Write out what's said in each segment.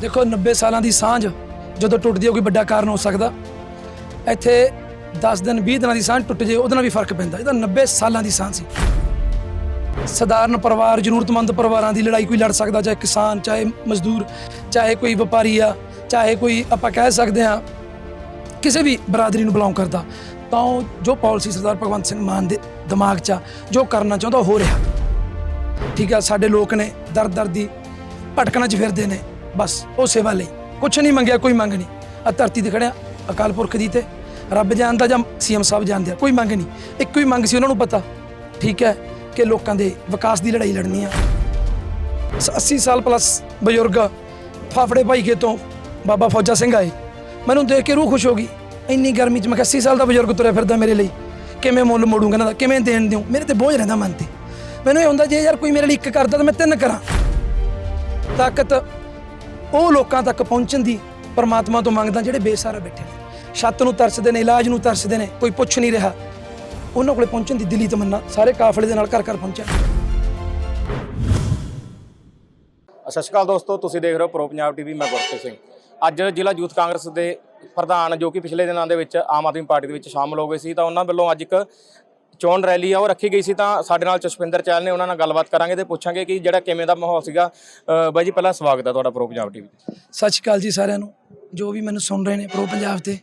ਦੇਖੋ 90 ਸਾਲਾਂ ਦੀ ਸਾਂਝ ਜਦੋਂ ਟੁੱਟਦੀ ਹੈ ਕੋਈ ਵੱਡਾ ਕਾਰਨ ਹੋ ਸਕਦਾ। ਇੱਥੇ 10 ਦਿਨ 20 ਦਿਨਾਂ ਦੀ ਸਾਂਝ ਟੁੱਟ ਜੇ, ਉਹਦੇ ਨਾਲ ਵੀ ਫ਼ਰਕ ਪੈਂਦਾ। ਇਹ ਤਾਂ 90 ਸਾਲਾਂ ਦੀ ਸਾਂਝ ਸੀ। ਸਧਾਰਨ ਪਰਿਵਾਰ, ਜ਼ਰੂਰਤਮੰਦ ਪਰਿਵਾਰਾਂ ਦੀ ਲੜਾਈ ਕੋਈ ਲੜ ਸਕਦਾ, ਚਾਹੇ ਕਿਸਾਨ, ਚਾਹੇ ਮਜ਼ਦੂਰ, ਚਾਹੇ ਕੋਈ ਵਪਾਰੀ ਆ, ਚਾਹੇ ਕੋਈ ਆਪਾਂ ਕਹਿ ਸਕਦੇ ਆ ਕਿਸੇ ਵੀ ਬਰਾਦਰੀ ਨੂੰ ਬਿਲੋਂਗ ਕਰਦਾ। ਤਾਂ ਉਹ ਜੋ ਪਾਲਿਸੀ ਸਰਦਾਰ ਭਗਵੰਤ ਸਿੰਘ ਮਾਨ ਦੇ ਦਿਮਾਗ 'ਚ ਆ, ਜੋ ਕਰਨਾ ਚਾਹੁੰਦਾ, ਉਹ ਹੋ ਰਿਹਾ। ਠੀਕ ਆ, ਸਾਡੇ ਲੋਕ ਨੇ ਦਰ ਦਰ ਦੀ ਭਟਕਣਾ 'ਚ ਫਿਰਦੇ ਨੇ। ਬਸ, ਉਹ ਸੇਵਾ ਲਈ। ਕੁਛ ਨਹੀਂ ਮੰਗਿਆ, ਕੋਈ ਮੰਗ ਨਹੀਂ। ਆ ਧਰਤੀ ਤੇ ਖੜਿਆ, ਅਕਾਲ ਪੁਰਖ ਦੀ ਤੇ। ਰੱਬ ਜਾਣਦਾ ਜਾਂ ਸੀਐਮ ਸਾਹਿਬ ਜਾਣਦੇ ਆ, ਕੋਈ ਮੰਗ ਨਹੀਂ। ਇੱਕੋ ਹੀ ਮੰਗ ਸੀ ਉਹਨਾਂ ਨੂੰ ਪਤਾ। ਠੀਕ ਹੈ ਕਿ ਲੋਕਾਂ ਦੇ ਵਿਕਾਸ ਦੀ ਲੜਾਈ ਲੜਨੀ ਆ। ਸ- 80 ਸਾਲ ਪਲੱਸ ਬਜ਼ੁਰਗ ਫਾਫੜੇ ਭਾਈ ਕੇ ਤੋਂ ਬਾਬਾ ਫੌਜਾ ਸਿੰਘ ਆਏ। ਮੈਨੂੰ ਦੇਖ ਕੇ ਰੂਹ ਖੁਸ਼ ਹੋ ਗਈ। ਇੰਨੀ ਗਰਮੀ 'ਚ ਮੈਂ ਕਿਹਾ 80 ਸਾਲ ਦਾ ਬਜ਼ੁਰਗ ਤੁਰਿਆ ਫਿਰਦਾ ਮੇਰੇ ਲਈ। ਕਿਵੇਂ ਮੁੱਲ ਮੋੜੂੰਗਾ ਇਹਨਾਂ ਕਿਵੇਂ ਦੇਣ ਦਿਉ ਮੇਰੇ ਤੇ ਬੋਝ ਰਹਿੰਦਾ ਮਨ ਤੇ। ਮੈਨੂੰ ਇਹ ਹੁੰਦਾ, ਜੇ ਯਾਰ ਕੋਈ ਮੇਰੇ ਲਈ ਇੱਕ ਕਰਦਾ ਤਾਂ ਮੈਂ ਤਿੰਨ ਕਰਾਂ। ਤਾਕਤ ਉਹ ਲੋਕਾਂ ਤੱਕ ਪਹੁੰਚਣ ਦੀ ਪਰਮਾਤਮਾ ਤੋਂ ਮੰਗਦਾ ਜਿਹੜੇ ਬੇਸਹਾਰਾ ਬੈਠੇ ਨੇ। ਛੱਤ ਨੂੰ ਤਰਸਦੇ ਨੇ, ਇਲਾਜ ਨੂੰ ਤਰਸਦੇ ਨੇ, ਕੋਈ ਪੁੱਛ ਨਹੀਂ ਰਿਹਾ। ਉਹਨਾਂ ਕੋਲੇ ਪਹੁੰਚਣ ਦੀ ਦਿਲੀ ਤਮੰਨਾ, ਸਾਰੇ ਕਾਫਲੇ ਦੇ ਨਾਲ ਘਰ ਘਰ ਪਹੁੰਚਣ ਸਤਿ ਸ਼੍ਰੀ ਅਕਾਲ ਦੋਸਤੋ, ਤੁਸੀਂ ਦੇਖ ਰਹੇ ਹੋ ਪ੍ਰੋ ਪੰਜਾਬ ਟੀਵੀ, ਮੈਂ ਗੁਰਪ੍ਰੀਤ ਸਿੰਘ। ਅੱਜ ਜ਼ਿਲ੍ਹਾ ਯੂਥ ਕਾਂਗਰਸ ਦੇ ਪ੍ਰਧਾਨ, ਜੋ ਕਿ ਪਿਛਲੇ ਦਿਨਾਂ ਦੇ ਵਿੱਚ ਆਮ ਆਦਮੀ ਪਾਰਟੀ ਦੇ ਵਿੱਚ ਸ਼ਾਮਲ ਹੋ ਗਏ ਸੀ, ਤਾਂ ਉਹਨਾਂ ਵੱਲੋਂ ਅੱਜ ਇੱਕ ਚੋਣ ਰੈਲੀ ਆ ਉਹ ਰੱਖੀ ਗਈ ਸੀ ਤਾਂ ਸਾਡੇ ਨਾਲ ਜਸਪਿੰਦਰ ਚਹਿਲ ਨੇ ਉਹਨਾਂ ਨਾਲ ਗੱਲਬਾਤ ਕਰਾਂਗੇ ਤੇ ਪੁੱਛਾਂਗੇ ਕਿ ਜਿਹੜਾ ਕਿਵੇਂ ਦਾ ਮਾਹੌਲ ਸੀਗਾ। ਬਾਈ ਜੀ ਪਹਿਲਾਂ ਸਵਾਗਤ ਹੈ ਤੁਹਾਡਾ ਪ੍ਰੋ ਪੰਜਾਬ ਟੀਵੀ ਸਤਿ ਸ਼੍ਰੀ ਅਕਾਲ ਜੀ ਸਾਰਿਆਂ ਨੂੰ। ਜੋ ਵੀ ਮੈਨੂੰ ਸੁਣ ਰਹੇ ਨੇ ਪ੍ਰੋ ਪੰਜਾਬ ਤੇ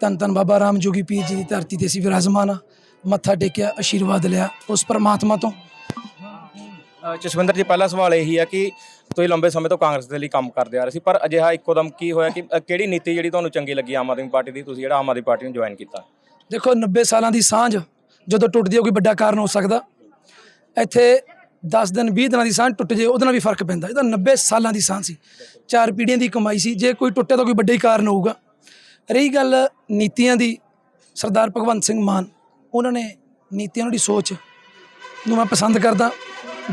ਧੰਨ ਧੰਨ ਬਾਬਾ ਰਾਮ ਜੋਗੀ ਪੀਰ ਜੀ ਦੀ ਧਰਤੀ ਤੇ ਸੀ ਵਿਰਾਜਮਾਨ ਆ। ਮੱਥਾ ਟੇਕਿਆ ਆਸ਼ੀਰਵਾਦ ਲਿਆ ਉਸ ਪਰਮਾਤਮਾ ਤੋਂ। ਜਸਵਿੰਦਰ ਜੀ ਪਹਿਲਾ ਸਵਾਲ ਇਹੀ ਹੈ ਕਿ ਤੁਸੀਂ ਲੰਬੇ ਸਮੇਂ ਤੋਂ ਕਾਂਗਰਸ ਦੇ ਲਈ ਕੰਮ ਕਰਦੇ ਆ ਰਹੇ ਸੀ ਪਰ ਅਜਿਹਾ ਇੱਕੋਦਮ ਕੀ ਹੋਇਆ ਕਿ ਕਿਹੜੀ ਨੀਤੀ ਜਿਹੜੀ ਤੁਹਾਨੂੰ ਚੰਗੀ ਲੱਗੀ ਆਮ ਆਦਮੀ ਪਾਰਟੀ ਦੀ ਤੁਸੀਂ ਜਿਹੜਾ ਆਮ ਆਦਮੀ ਪਾਰਟੀ ਨੂੰ ਜੁਆਇਨ ਕੀਤਾ? ਦੇਖੋ 90 ਸਾਲਾਂ ਦੀ ਸਾਂਝ ਜਦੋਂ ਟੁੱਟਦੀ ਹੈ ਕੋਈ ਵੱਡਾ ਕਾਰਨ ਹੋ ਸਕਦਾ। ਇੱਥੇ 10 ਦਿਨ 20 ਦਿਨਾਂ ਦੀ ਸਾਂਝ ਟੁੱਟ ਜੇ, ਉਹਦੇ ਨਾਲ ਵੀ ਫ਼ਰਕ ਪੈਂਦਾ। ਇਹ ਤਾਂ 90 ਸਾਲਾਂ ਦੀ ਸਾਂਝ ਸੀ। ਚਾਰ ਪੀੜ੍ਹੀਆਂ ਦੀ ਕਮਾਈ ਸੀ। ਜੇ ਕੋਈ ਟੁੱਟੇ ਤਾਂ ਕੋਈ ਵੱਡਾ ਹੀ ਕਾਰਨ ਹੋਊਗਾ। ਰਹੀ ਗੱਲ ਨੀਤੀਆਂ ਦੀ, ਸਰਦਾਰ ਭਗਵੰਤ ਸਿੰਘ ਮਾਨ, ਉਹਨਾਂ ਨੇ ਨੀਤੀਆਂ ਉਹਨਾਂ ਦੀ ਸੋਚ ਨੂੰ ਮੈਂ ਪਸੰਦ ਕਰਦਾ।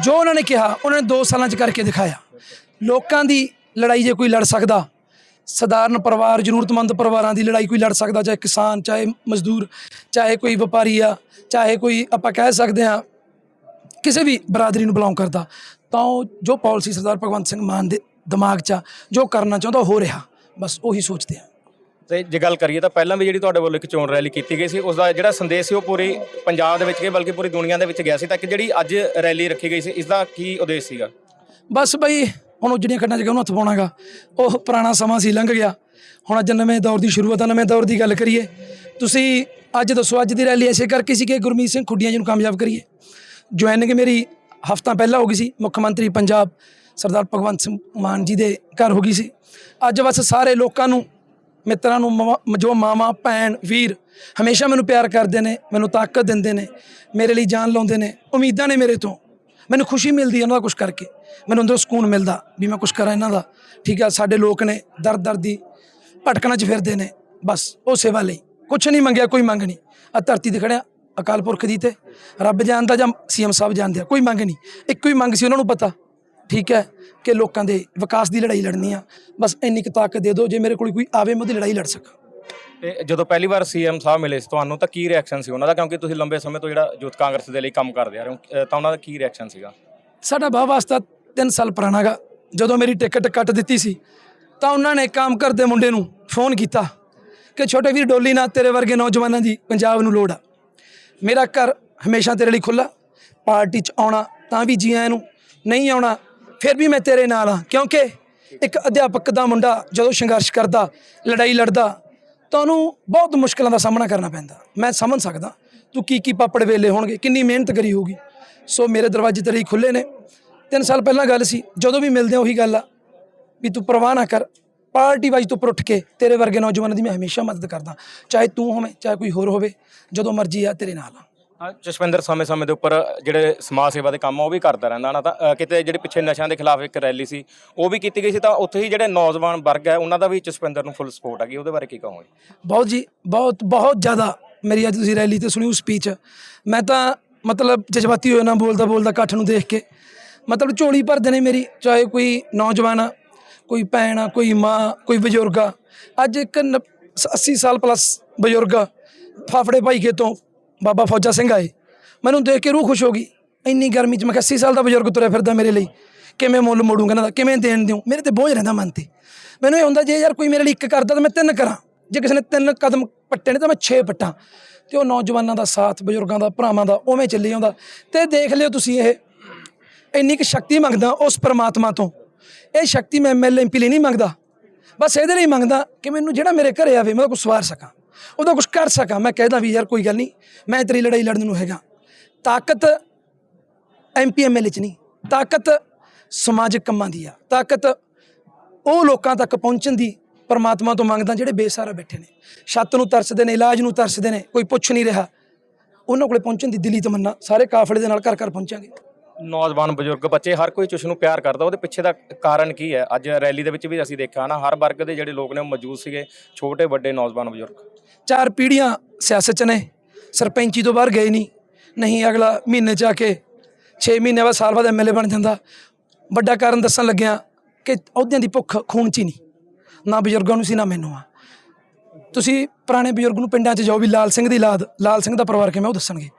ਜੋ ਉਹਨਾਂ ਨੇ ਕਿਹਾ, ਉਹਨਾਂ ਨੇ 2 ਸਾਲਾਂ 'ਚ ਕਰਕੇ ਦਿਖਾਇਆ। ਲੋਕਾਂ ਦੀ ਲੜਾਈ ਜੇ ਕੋਈ ਲੜ ਸਕਦਾ ਸਧਾਰਨ ਪਰਿਵਾਰ ਜ਼ਰੂਰਤਮੰਦ ਪਰਿਵਾਰਾਂ ਦੀ ਲੜਾਈ ਕੋਈ ਲੜ ਸਕਦਾ ਚਾਹੇ ਕਿਸਾਨ ਚਾਹੇ ਮਜ਼ਦੂਰ ਚਾਹੇ ਕੋਈ ਵਪਾਰੀ ਆ ਚਾਹੇ ਕੋਈ ਆਪਾਂ ਕਹਿ ਸਕਦੇ ਆ ਕਿਸੇ ਵੀ ਬਰਾਦਰੀ ਨੂੰ ਬਿਲੋਂਗ ਕਰਦਾ ਤਾਂ ਉਹ ਜੋ ਪਾਲਿਸੀ ਸਰਦਾਰ ਭਗਵੰਤ ਸਿੰਘ ਮਾਨ ਦੇ ਦਿਮਾਗ 'ਚ ਜੋ ਕਰਨਾ ਚਾਹੁੰਦਾ ਹੋ ਰਿਹਾ। ਬਸ ਉਹੀ ਸੋਚਦੇ ਆ। ਤੇ ਜੇ ਗੱਲ ਕਰੀਏ ਤਾਂ ਪਹਿਲਾਂ ਵੀ ਜਿਹੜੀ ਤੁਹਾਡੇ ਵੱਲੋਂ ਇੱਕ ਚੋਣ ਰੈਲੀ ਕੀਤੀ ਗਈ ਸੀ ਉਸ ਦਾ ਜਿਹੜਾ ਸੰਦੇਸ਼ ਸੀ ਉਹ ਪੂਰੀ ਪੰਜਾਬ ਦੇ ਵਿੱਚ ਗਏ ਬਲਕਿ ਪੂਰੀ ਦੁਨੀਆ ਦੇ ਵਿੱਚ ਗਿਆ ਸੀ ਤਾਂ ਕਿ ਜਿਹੜੀ ਅੱਜ ਰੈਲੀ ਰੱਖੀ ਗਈ ਸੀ ਇਸ ਦਾ ਕੀ ਉਦੇਸ਼ ਸੀਗਾ? ਬਸ ਬਈ ਹੁਣ ਉਜੜੀਆਂ ਖੱਡਾਂ 'ਚ ਉਹਨੂੰ ਹੱਥ ਪਾਉਣਾਗਾ। ਉਹ ਪੁਰਾਣਾ ਸਮਾਂ ਸੀ, ਲੰਘ ਗਿਆ। ਹੁਣ ਅੱਜ ਨਵੇਂ ਦੌਰ ਦੀ ਸ਼ੁਰੂਆਤ ਆ, ਨਵੇਂ ਦੌਰ ਦੀ ਗੱਲ ਕਰੀਏ। ਤੁਸੀਂ ਅੱਜ ਦੱਸੋ, ਅੱਜ ਦੀ ਰੈਲੀ ਐਸੇ ਕਰਕੇ ਸੀ ਕਿ ਗੁਰਮੀਤ ਸਿੰਘ ਖੁੱਡੀਆਂ ਜੀ ਨੂੰ ਕਾਮਯਾਬ ਕਰੀਏ? ਜੁਆਇਨਿੰਗ ਮੇਰੀ ਹਫਤਾ ਪਹਿਲਾਂ ਹੋ ਗਈ ਸੀ, ਮੁੱਖ ਮੰਤਰੀ ਪੰਜਾਬ ਸਰਦਾਰ ਭਗਵੰਤ ਸਿੰਘ ਮਾਨ ਜੀ ਦੇ ਘਰ ਹੋ ਗਈ ਸੀ। ਅੱਜ ਬਸ ਸਾਰੇ ਲੋਕਾਂ ਨੂੰ, ਮਿੱਤਰਾਂ ਨੂੰ, ਮਵਾ- ਜੋ ਮਾਮਾ ਭੈਣ, ਵੀਰ ਹਮੇਸ਼ਾ ਮੈਨੂੰ ਪਿਆਰ ਕਰਦੇ ਨੇ, ਮੈਨੂੰ ਤਾਕਤ ਦਿੰਦੇ ਨੇ, ਮੇਰੇ ਲਈ ਜਾਨ ਲਾਉਂਦੇ ਨੇ, ਉਮੀਦਾਂ ਨੇ ਮੇਰੇ ਤੋਂ। ਮੈਨੂੰ ਖੁਸ਼ੀ ਮਿਲਦੀ ਇਹਨਾਂ ਦਾ ਕੁਝ ਕਰਕੇ। ਮੈਨੂੰ ਅੰਦਰੋਂ ਸਕੂਨ ਮਿਲਦਾ ਵੀ ਮੈਂ ਕੁਝ ਕਰਾਂ ਇਹਨਾਂ ਦਾ। ਠੀਕ ਆ, ਸਾਡੇ ਲੋਕ ਨੇ ਦਰ ਦਰ ਦੀ ਭਟਕਣਾ 'ਚ ਫਿਰਦੇ ਨੇ। ਬਸ, ਉਹ ਸੇਵਾ ਲਈ। ਕੁਝ ਨਹੀਂ ਮੰਗਿਆ, ਕੋਈ ਮੰਗ ਨਹੀਂ। ਆ ਧਰਤੀ ਤੇ ਖੜਿਆ, ਅਕਾਲ ਪੁਰਖ ਦੀ ਤੇ। ਰੱਬ ਜਾਣਦਾ ਜਾਂ ਸੀਐਮ ਸਾਹਿਬ ਜਾਣਦੇ ਆ, ਕੋਈ ਮੰਗ ਨਹੀਂ। ਇੱਕੋ ਹੀ ਮੰਗ ਸੀ ਉਹਨਾਂ ਨੂੰ ਪਤਾ। ਠੀਕ ਹੈ ਕਿ ਲੋਕਾਂ ਦੇ ਵਿਕਾਸ ਦੀ ਲੜਾਈ ਲੜਨੀ ਆ। ਬਸ ਇੰਨੀ ਕੁ ਤਾਕਤ ਦੇ ਦਿਓ, ਜੇ ਮੇਰੇ ਕੋਲ ਕੋਈ ਆਵੇ, ਮੈਂ ਉਹਦੀ ਲੜਾਈ ਲੜ ਸਕਾਂ। ਤੇ ਜਦੋਂ ਪਹਿਲੀ ਵਾਰ ਸੀਐਮ ਸਾਹਿਬ ਮਿਲੇ ਸੀ ਤੁਹਾਨੂੰ, ਤਾਂ ਕੀ ਰਿਐਕਸ਼ਨ ਸੀ ਉਹਨਾਂ ਦਾ? ਕਿਉਂਕਿ ਤੁਸੀਂ ਲੰਬੇ ਸਮੇਂ ਤੋਂ ਜਿਹੜਾ ਯੂਥ ਕਾਂਗਰਸ ਦੇ ਲਈ ਕੰਮ ਕਰਦੇ ਆ ਰਹੇ ਹੋ ਤਾਂ ਉਹਨਾਂ ਦਾ ਕੀ ਰਿਐਕਸ਼ਨ ਸੀਗਾ? ਸਾਡਾ ਬਾਹ ਵਾਸਤਾ 3 ਸਾਲ ਪੁਰਾਣਾ ਗਾ। ਜਦੋਂ ਮੇਰੀ ਟਿਕਟ ਕੱਟ ਦਿੱਤੀ ਸੀ, ਤਾਂ ਉਹਨਾਂ ਨੇ ਕੰਮ ਕਰਦੇ ਮੁੰਡੇ ਨੂੰ ਫੋਨ ਕੀਤਾ ਕਿ ਛੋਟੇ ਵੀਰ ਡੋਲੀ ਨਾ ਤੇਰੇ ਵਰਗੇ ਨੌਜਵਾਨਾਂ ਦੀ ਪੰਜਾਬ ਨੂੰ ਲੋੜ ਆ। ਮੇਰਾ ਘਰ ਹਮੇਸ਼ਾ ਤੇਰੇ ਲਈ ਖੁੱਲਾ ਪਾਰਟੀ 'ਚ ਆਉਣਾ ਤਾਂ ਵੀ ਜੀ ਆਇਆਂ ਨੂੰ, ਨਹੀਂ ਆਉਣਾ ਫਿਰ ਵੀ ਮੈਂ ਤੇਰੇ ਨਾਲ ਆ ਕਿਉਂਕਿ ਇੱਕ ਅਧਿਆਪਕ ਦਾ ਮੁੰਡਾ ਜਦੋਂ ਸੰਘਰਸ਼ ਕਰਦਾ, ਲੜਾਈ ਲੜਦਾ ਤਾਂ ਉਹਨੂੰ ਬਹੁਤ ਮੁਸ਼ਕਲਾਂ ਦਾ ਸਾਹਮਣਾ ਕਰਨਾ ਪੈਂਦਾ। ਮੈਂ ਸਮਝ ਸਕਦਾ ਤੂੰ ਕੀ ਕੀ ਪਾਪੜ ਵੇਲੇ ਹੋਣਗੇ ਕਿੰਨੀ ਮਿਹਨਤ ਕਰੀ ਹੋਊਗੀ। ਸੋ ਮੇਰੇ ਦਰਵਾਜ਼ੇ ਤੇਰੇ ਲਈ ਖੁੱਲੇ ਨੇ। ਤਿੰਨ ਸਾਲ ਪਹਿਲਾਂ ਗੱਲ ਸੀ ਜਦੋਂ ਵੀ ਮਿਲਦੇ ਆ ਉਹੀ ਗੱਲ ਆ ਵੀ ਤੂੰ ਪਰਵਾਹ ਨਾ ਕਰ। ਪਾਰਟੀ ਵਾਈਜ਼ ਤੋਂ ਉੱਪਰ ਉੱਠ ਕੇ ਤੇਰੇ ਵਰਗੇ ਨੌਜਵਾਨਾਂ ਦੀ ਮੈਂ ਹਮੇਸ਼ਾ ਮਦਦ ਕਰਦਾ। ਚਾਹੇ ਤੂੰ ਹੋਵੇਂ ਚਾਹੇ ਕੋਈ ਹੋਰ ਹੋਵੇ ਜਦੋਂ ਮਰਜ਼ੀ ਆ ਤੇਰੇ ਨਾਲ ਆ। ਹਾਂ, ਜਸਵਿੰਦਰ ਸਮੇਂ-ਸਮੇਂ ਦੇ ਉੱਪਰ ਜਿਹੜੇ ਸਮਾਜ ਸੇਵਾ ਦੇ ਕੰਮ ਆ ਉਹ ਵੀ ਕਰਦਾ ਰਹਿੰਦਾ ਨਾ ਤਾਂ ਅ, ਕਿਤੇ ਜਿਹੜੇ ਪਿੱਛੇ ਨਸ਼ਿਆਂ ਦੇ ਖਿਲਾਫ ਇੱਕ ਰੈਲੀ ਸੀ ਉਹ ਵੀ ਕੀਤੀ ਗਈ ਸੀ ਤਾਂ ਉੱਥੇ ਹੀ ਜਿਹੜੇ ਨੌਜਵਾਨ ਵਰਗ ਹੈ ਉਹਨਾਂ ਦਾ ਵੀ ਜਸਵਿੰਦਰ ਨੂੰ ਫੁੱਲ ਸਪੋਰਟ ਹੈਗੀ ਉਹਦੇ ਬਾਰੇ ਕੀ ਕਹੋਗੇ? ਬਹੁਤ ਜੀ ਬਹੁਤ ਬਹੁਤ ਜ਼ਿਆਦਾ ਮੇਰੀ ਅੱਜ ਤੁਸੀਂ ਰੈਲੀ ਤੇ ਸੁਣੀ ਉਹ ਸਪੀਚ ਮੈਂ ਤਾਂ ਮਤਲਬ ਜਜ਼ਬਾਤੀ ਹੋਇਆ ਨਾ ਬੋਲਦਾ ਬੋਲਦਾ ਇਕੱਠ ਨੂੰ ਦੇਖ ਕੇ ਮਤਲਬ ਝੋਲੀ ਭਰਦੇ ਨੇ ਮੇਰੀ ਚਾਹੇ ਕੋਈ ਨੌਜਵਾਨ ਆ ਕੋਈ ਭੈਣ ਆ ਕੋਈ ਮਾਂ ਕੋਈ ਬਜ਼ੁਰਗ। ਆ ਅੱਜ ਇੱਕ ਨ- 80 ਸਾਲ ਪਲੱਸ ਬਜ਼ੁਰਗ ਫਾਫੜੇ ਭਾਈ ਕੇ ਤੋਂ ਬਾਬਾ ਫੌਜਾ ਸਿੰਘ ਆਏ। ਮੈਨੂੰ ਦੇਖ ਕੇ ਰੂਹ ਖੁਸ਼ ਹੋ ਗਈ। ਇੰਨੀ ਗਰਮੀ 'ਚ ਮੈਂ ਕਿਹਾ 80 ਸਾਲ ਦਾ ਬਜ਼ੁਰਗ ਤੁਰਿਆ ਫਿਰਦਾ ਮੇਰੇ ਲਈ। ਕਿਵੇਂ ਮੁੱਲ ਮੋੜੂੰਗਾ ਇਹਨਾਂ ਦਾ? ਕਿਵੇਂ ਦੇਣ ਦਿਉ ਮੇਰੇ ਤੇ ਬੋਝ ਰਹਿੰਦਾ ਮਨ ਤੇ। ਮੈਨੂੰ ਇਹ ਹੁੰਦਾ, ਜੇ ਯਾਰ ਕੋਈ ਮੇਰੇ ਲਈ ਇੱਕ ਕਰਦਾ ਤਾਂ ਮੈਂ ਤਿੰਨ ਕਰਾਂ। ਜੇ ਕਿਸੇ ਨੇ ਤਿੰਨ ਕਦਮ ਪੱਟੇ ਨੇ ਤਾਂ ਮੈਂ ਛੇ ਪੱਟਾਂ। ਤੇ ਉਹ ਨੌਜਵਾਨਾਂ ਦਾ ਸਾਥ, ਬਜ਼ੁਰਗਾਂ ਦਾ, ਭਰਾਵਾਂ ਦਾ, ਉਵੇਂ ਚੱਲੀ ਜਾਂਦਾ ਤੇ ਦੇਖ ਲਿਓ ਤੁਸੀਂ ਇਹ। ਇੰਨੀ ਕੁ ਸ਼ਕਤੀ ਮੰਗਦਾ ਉਸ ਪਰਮਾਤਮਾ ਤੋਂ। ਇਹ ਸ਼ਕਤੀ ਮੈਂ ਐਮਐਲਏ ਐਮਪੀ ਲਈ ਨਹੀਂ ਮੰਗਦਾ। ਬਸ ਇਹਦੇ ਲਈ ਮੰਗਦਾ ਕਿ ਮੈਨੂੰ ਜਿਹੜਾ ਮੇਰੇ ਘਰੇ ਆਵੇ, ਮੈਂ ਉਹਦਾ ਸਵਾਰ ਸਕਾਂ। ਉਹਦਾ ਕੁਝ ਕਰ ਸਕਾਂ। ਮੈਂ ਕਹਿਦਾ ਵੀ ਯਾਰ ਕੋਈ ਗੱਲ ਨਹੀਂ, ਮੈਂ ਤੇਰੀ ਲੜਾਈ ਲੜਨ ਨੂੰ ਹੈਗਾ। ਤਾਕਤ ਐਮਪੀ ਐਮਐਲਏ ਚ ਨਹੀਂ, ਤਾਕਤ ਸਮਾਜਿਕ ਕੰਮਾਂ ਦੀ ਆ। ਤਾਕਤ ਉਹ ਲੋਕਾਂ ਤੱਕ ਪਹੁੰਚਣ ਦੀ ਪਰਮਾਤਮਾ ਤੋਂ ਮੰਗਦਾ ਜਿਹੜੇ ਬੇਸਹਾਰਾ ਬੈਠੇ ਨੇ। ਛੱਤ ਨੂੰ ਤਰਸਦੇ ਨੇ, ਇਲਾਜ ਨੂੰ ਤਰਸਦੇ ਨੇ, ਕੋਈ ਪੁੱਛ ਨਹੀਂ ਰਿਹਾ। ਉਹਨਾਂ ਕੋਲੇ ਪਹੁੰਚਣ ਦੀ ਦਿੱਲੀ ਤਮੰਨਾ, ਸਾਰੇ ਕਾਫਲੇ ਦੇ ਨਾਲ ਘਰ ਘਰ ਪਹੁੰਚਾਂਗੇ। ਨੌਜਵਾਨ ਬਜ਼ੁਰਗ ਬੱਚੇ, ਹਰ ਕੋਈ ਚੁਸ਼ ਨੂੰ ਪਿਆਰ ਕਰਦਾ। ਉਹਦੇ ਪਿੱਛੇ ਦਾ ਕਾਰਨ ਕੀ ਹੈ? ਅੱਜ ਰੈਲੀ ਦੇ ਵਿੱਚ ਵੀ ਅਸੀਂ ਦੇਖਿਆ ਨਾ, ਹਰ ਵਰਗ ਦੇ ਜਿਹੜੇ ਲੋਕ ਨੇ ਉਹ ਮੌਜੂਦ ਸੀਗੇ, ਛੋਟੇ, ਵੱਡੇ ਨੌਜਵਾਨ ਬਜ਼ੁਰਗ। ਚਾਰ ਪੀੜ੍ਹੀਆਂ ਸਿਆਸਤ 'ਚ ਨੇ। ਸਰਪੰਚੀ ਤੋਂ ਬਾਹਰ ਗਏ ਨਹੀਂ। ਨਹੀਂ, ਅਗਲਾ ਮਹੀਨੇ 'ਚ ਆ ਕੇ 6 ਮਹੀਨੇ ਬਾਅਦ ਸਾਲ ਬਾਅਦ ਐਮਐਲਏ ਬਣ ਜਾਂਦਾ। ਵੱਡਾ ਕਾਰਨ ਦੱਸਣ ਲੱਗਿਆ ਕਿ ਅਹੁਦਿਆਂ ਦੀ ਭੁੱਖ ਖੂਨ 'ਚ ਹੀ ਨਹੀਂ। ਨਾ ਬਜ਼ੁਰਗਾਂ ਨੂੰ ਸੀ, ਨਾ ਮੈਨੂੰ ਆ। ਤੁਸੀਂ ਪੁਰਾਣੇ ਬਜ਼ੁਰਗ ਨੂੰ ਪਿੰਡਾਂ 'ਚ ਜਾਓ ਵੀ ਲਾਲ ਸਿੰਘ ਦੀ ਲਾਦ, ਲਾਲ ਸਿੰਘ ਦਾ ਪਰਿਵਾਰ ਕਿਵੇਂ ਉਹ ਦੱਸਣਗੇ।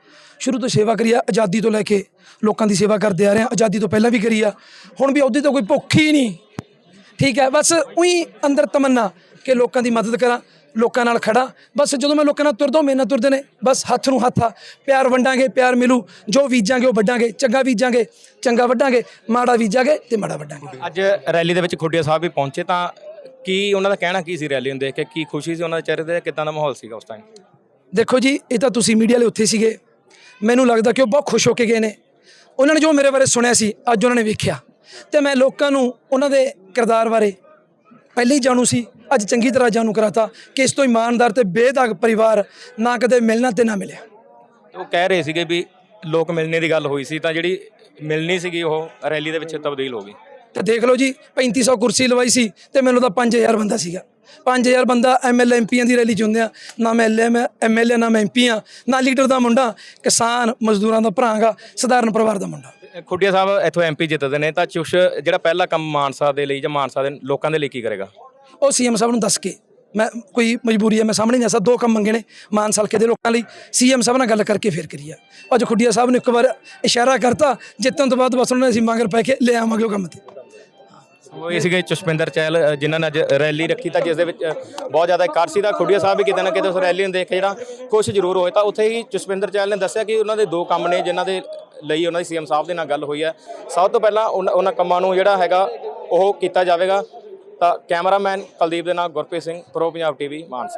ਸ਼ੁਰੂ ਤੋਂ ਸੇਵਾ ਕਰੀ ਆ, ਆਜ਼ਾਦੀ ਤੋਂ ਲੈ ਕੇ ਲੋਕਾਂ ਦੀ ਸੇਵਾ ਕਰਦੇ ਆ ਰਹੇ ਆ, ਆਜ਼ਾਦੀ ਤੋਂ ਪਹਿਲਾਂ ਵੀ ਕਰੀ ਆ। ਹੁਣ ਵੀ ਉਹਦੀ ਤੋਂ ਕੋਈ ਭੁੱਖ ਹੀ ਨਹੀਂ। ਠੀਕ ਹੈ, ਬਸ ਉਹੀ ਅੰਦਰ ਤਮੰਨਾ ਕਿ ਲੋਕਾਂ ਦੀ ਮਦਦ ਕਰਾਂ, ਲੋਕਾਂ ਨਾਲ ਖੜਾ। ਬਸ ਜਦੋਂ ਮੈਂ ਲੋਕਾਂ ਨਾਲ ਤੁਰਦਾ ਉਹ ਮੇਰੇ ਨਾਲ ਤੁਰਦੇ ਨੇ, ਬਸ ਹੱਥ ਨੂੰ ਹੱਥ ਆ। ਪਿਆਰ ਵੰਡਾਂਗੇ, ਪਿਆਰ ਮਿਲੂ, ਜੋ ਬੀਜਾਂਗੇ ਉਹ ਵੱਢਾਂਗੇ, ਚੰਗਾ ਬੀਜਾਂਗੇ, ਚੰਗਾ ਵੱਢਾਂਗੇ, ਮਾੜਾ ਬੀਜਾਂਗੇ ਤੇ ਮਾੜਾ ਵੱਢਾਂਗੇ। ਅੱਜ ਰੈਲੀ ਦੇ ਵਿੱਚ ਖੁੱਡੀਆ ਸਾਹਿਬ ਵੀ ਪਹੁੰਚੇ ਤਾਂ ਕੀ ਉਹਨਾਂ ਦਾ ਕਹਿਣਾ ਕੀ ਸੀ ਰੈਲੀ ਨੂੰ ਦੇਖ ਕੇ? ਕੀ ਖੁਸ਼ੀ ਸੀ ਉਹਨਾਂ ਦੇ ਚਿਹਰੇ ਤੇ ਕਿਦਾਂ ਦਾ ਮਾਹੌਲ ਸੀਗਾ ਉਸ ਟਾਈਮ ਦੇਖੋ ਜੀ ਇਹ ਤਾਂ ਤੁਸੀਂ ਮੀਡੀਆ ਵਾਲੇ ਉੱਥੇ ਸੀਗੇ। ਮੈਨੂੰ ਲੱਗਦਾ ਕਿ ਉਹ ਬਹੁਤ ਖੁਸ਼ ਹੋ ਕੇ ਗਏ ਨੇ। ਉਹਨਾਂ ਨੇ ਜੋ ਮੇਰੇ ਬਾਰੇ ਸੁਣਿਆ ਸੀ ਅੱਜ ਉਹਨਾਂ ਨੇ ਵੇਖਿਆ। ਤੇ ਮੈਂ ਲੋਕਾਂ ਨੂੰ ਉਹਨਾਂ ਦੇ ਕਿਰਦਾਰ ਬਾਰੇ ਪਹਿਲੇ ਹੀ ਜਾਣੂ ਸੀ। ਅੱਜ ਚੰਗੀ ਤਰ੍ਹਾਂ ਜਾਣੂ ਕਰਾਤਾ ਕਿ ਇਸ ਤੋਂ ਇਮਾਨਦਾਰ ਤੇ ਬੇਦਾਗ ਪਰਿਵਾਰ ਨਾ ਕਦੇ ਮਿਲਣਾ ਤੇ ਨਾ ਮਿਲਿਆ। ਉਹ ਕਹਿ ਰਹੇ ਸੀਗੇ ਵੀ ਲੋਕ ਮਿਲਣੇ ਦੀ ਗੱਲ ਹੋਈ ਸੀ ਤਾਂ ਜਿਹੜੀ ਮਿਲਣੀ ਸੀਗੀ ਉਹ ਰੈਲੀ ਦੇ ਵਿੱਚ ਤਬਦੀਲ ਹੋ ਗਈ। ਤੇ ਦੇਖ ਲਓ ਜੀ 3500 ਕੁਰਸੀ ਲਵਾਈ ਸੀ ਤੇ ਮੈਨੂੰ ਤਾਂ 5000 ਬੰਦਾ ਸੀਗਾ। 5000 ਬੰਦਾ ਐਮਐਲਏ ਐਮਪੀਆਂ ਦੀ ਰੈਲੀ ਚ ਹੁੰਦੇ ਆ। ਨਾ ਮੈਂ ਐਮਐਲਏ ਨਾ ਮੈਂ ਐਮਪੀ ਆ ਨਾ ਲੀਡਰ ਦਾ ਮੁੰਡਾ ਕਿਸਾਨ ਮਜ਼ਦੂਰਾਂ ਦਾ ਭਰਾਂਗਾ ਸਧਾਰਨ ਪਰਿਵਾਰ ਦਾ ਮੁੰਡਾ। ਖੁੱਡੀਆ ਸਾਹਿਬ ਇੱਥੋਂ ਐਮਪੀ ਜਿੱਤਦੇ ਨੇ ਤਾਂ ਚੁਸ਼ ਜਿਹੜਾ ਪਹਿਲਾ ਕੰਮ ਮਾਨਸਾ ਦੇ ਲਈ ਜਾਂ ਮਾਨਸਾ ਦੇ ਲੋਕਾਂ ਦੇ ਲਈ ਕੀ ਕਰੇਗਾ? ਉਹ ਸੀਐਮ ਸਾਹਿਬ ਨੂੰ ਦੱਸ ਕੇ ਮੈਂ ਕੋਈ ਮਜਬੂਰੀ ਹੈ ਮੈਂ ਸਾਹਮਣੇ ਨਹੀਂ ਆ ਸਕਦਾ ਦੋ ਕੰਮ ਮੰਗੇ ਨੇ ਮਾਨ ਸਲਕੇ ਦੇ ਲੋਕਾਂ ਲਈ। ਸੀਐਮ ਸਾਹਿਬ ਨਾਲ ਗੱਲ ਕਰਕੇ ਫੇਰ ਕਰੀ ਆ ਅੱਜ ਖੁੱਡੀਆ ਸਾਹਿਬ ਨੇ ਇੱਕ ਵਾਰ ਇਸ਼ਾਰਾ ਕਰਤਾ ਜਿੱਤਣ ਤੋਂ ਬਾਅਦ ਬਸ ਉਹਨਾਂ ਨੇ ਅਸੀਂ ਮੰਗਰ ਪੈ ਕੇ ਲੈ ਆਵਾਂਗੇ ਉਹ ਕੰਮ ਤੇ। ਉਹ ਇਹ ਸੀਗੇ ਜਸਪਿੰਦਰ ਚਹਿਲ ਅ, ਜਿਨ੍ਹਾਂ ਨੇ ਅੱਜ ਰੈਲੀ ਰੱਖੀ ਤਾਂ ਜਿਸ ਦੇ ਵਿੱਚ ਅ, ਬਹੁਤ ਜ਼ਿਆਦਾ ਇਕੱਠ ਸੀ ਤਾਂ ਖੁੱਡੀਆ ਸਾਹਿਬ ਵੀ ਕਿਤੇ ਨਾ ਕਿਤੇ ਉਸ ਰੈਲੀ ਨੂੰ ਦੇਖ ਕੇ ਜਿਹੜਾ ਖੁਸ਼ ਜ਼ਰੂਰ ਹੋਏ। ਤਾਂ ਉੱਥੇ ਹੀ ਜਸਪਿੰਦਰ ਚਹਿਲ ਨੇ ਦੱਸਿਆ ਕਿ ਉਹਨਾਂ ਦੇ ਦੋ ਕੰਮ ਨੇ ਜਿਨ੍ਹਾਂ ਦੇ ਲਈ ਉਹਨਾਂ ਦੀ ਸੀਐਮ ਸਾਹਿਬ ਦੇ ਨਾਲ ਗੱਲ ਹੋਈ ਹੈ। ਸਭ ਤੋਂ ਪਹਿਲਾਂ ਉਹਨਾਂ ਉਹਨਾਂ ਕੰਮਾਂ ਨੂੰ ਜਿਹੜਾ ਹੈਗਾ ਉਹ ਕੀਤਾ ਜਾਵੇਗਾ। ਤਾਂ ਕੈਮਰਾਮੈਨ ਕੁਲਦੀਪ ਦੇ ਨਾਲ ਗੁਰਪ੍ਰੀਤ ਸਿੰਘ ਪ੍ਰੋ ਪੰਜਾਬ ਟੀਵੀ ਮਾਨਸਾ।